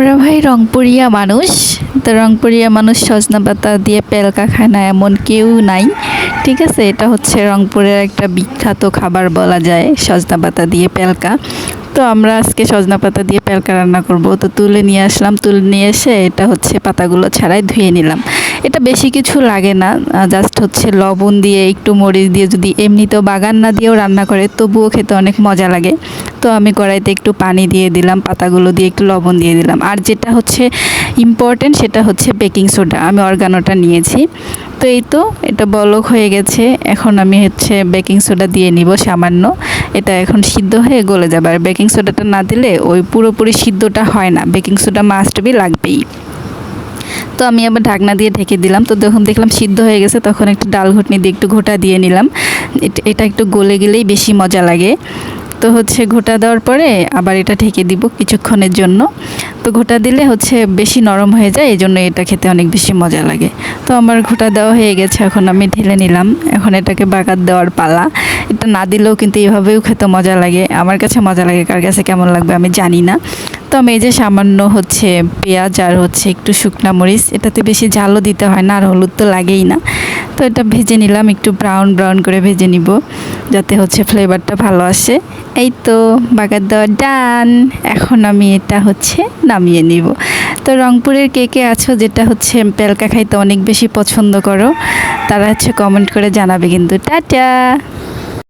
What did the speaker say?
আমরা ভাই রংপুরিয়া মানুষ। তো রংপুরিয়া মানুষ সজনা পাতা দিয়ে পেলকা খায় না এমন কেউ নাই। ঠিক আছে, এটা হচ্ছে রংপুরের একটা বিখ্যাত খাবার বলা যায়, সজনা পাতা দিয়ে পেলকা। তো আমরা আজকে সজনা পাতা দিয়ে পেলকা রান্না করব। তো তুলে নিয়ে আসলাম। তুলে নিয়ে এসে এটা হচ্ছে পাতাগুলো ছাড়াই ধুয়ে নিলাম। এটা বেশি কিছু লাগে না জাস্ট হচ্ছে লবণ দিয়ে, একটু মরিচ দিয়ে, যদি এমনিতেও বাগান না দিয়েও রান্না করে, তবুও খেতে অনেক মজা লাগে। তো আমি কড়াইতে একটু পানি দিয়ে দিলাম, পাতাগুলো দিয়ে একটু লবণ দিয়ে দিলাম। আর যেটা হচ্ছে ইম্পর্টেন্ট সেটা হচ্ছে বেকিং সোডা আমি অর্গানোটা নিয়েছি। তো এই তো, এটা বলক হয়ে গেছে, এখন আমি হচ্ছে বেকিং সোডা দিয়ে নিব সামান্য। এটা এখন সিদ্ধ হয়ে গলে যাবে। আর বেকিং সোডাটা না দিলে ওই পুরোপুরি সিদ্ধটা হয় না। বেকিং সোডা মাস্ট বি লাগবেই। তো আমি আবার ঢাকনা দিয়ে ঢেকে দিলাম। তো যখন দেখলাম সিদ্ধ হয়ে গেছে, তখন একটু ডাল ঘুটনি দিয়ে একটু ঘোটা দিয়ে নিলাম। এটা- একটু গলে গেলেই বেশি মজা লাগে। তো হচ্ছে ঘোটা দেওয়ার পরে আবার এটা ঢেকে দিব কিছুক্ষণের জন্য। তো ঘোটা দিলে হচ্ছে বেশি নরম হয়ে যায় এই জন্য এটা খেতে অনেক বেশি মজা লাগে। তো আমার ঘোটা দেওয়া হয়ে গেছে, এখন আমি ঢেলে নিলাম। এখন এটাকে বাগার দেওয়ার পালা। এটা না দিলেও কিন্তু এইভাবেও খেতে মজা লাগে। আমার কাছে মজা লাগে, কার কাছে কেমন লাগবে আমি জানি না। তো আমি এই যে সামান্য হচ্ছে পেঁয়াজ আর হচ্ছে একটু শুকনা মরিচ, এটাতে বেশি ঝালও দিতে হয় না, আর হলুদ তো লাগেই না। তো এটা ভেজে নিলাম, একটু ব্রাউন ব্রাউন করে ভেজে নিব, যাতে হচ্ছে ফ্লেভারটা ভালো আসে। এই তো, বাগার দেওয়া ডান। এখন আমি এটা হচ্ছে নামিয়ে নিব। তো রংপুরের কে কে আছো যেটা হচ্ছে পেলকা খাইতে অনেক বেশি পছন্দ করো, তারা হচ্ছে কমেন্ট করে জানাবে কিন্তু। টাটা!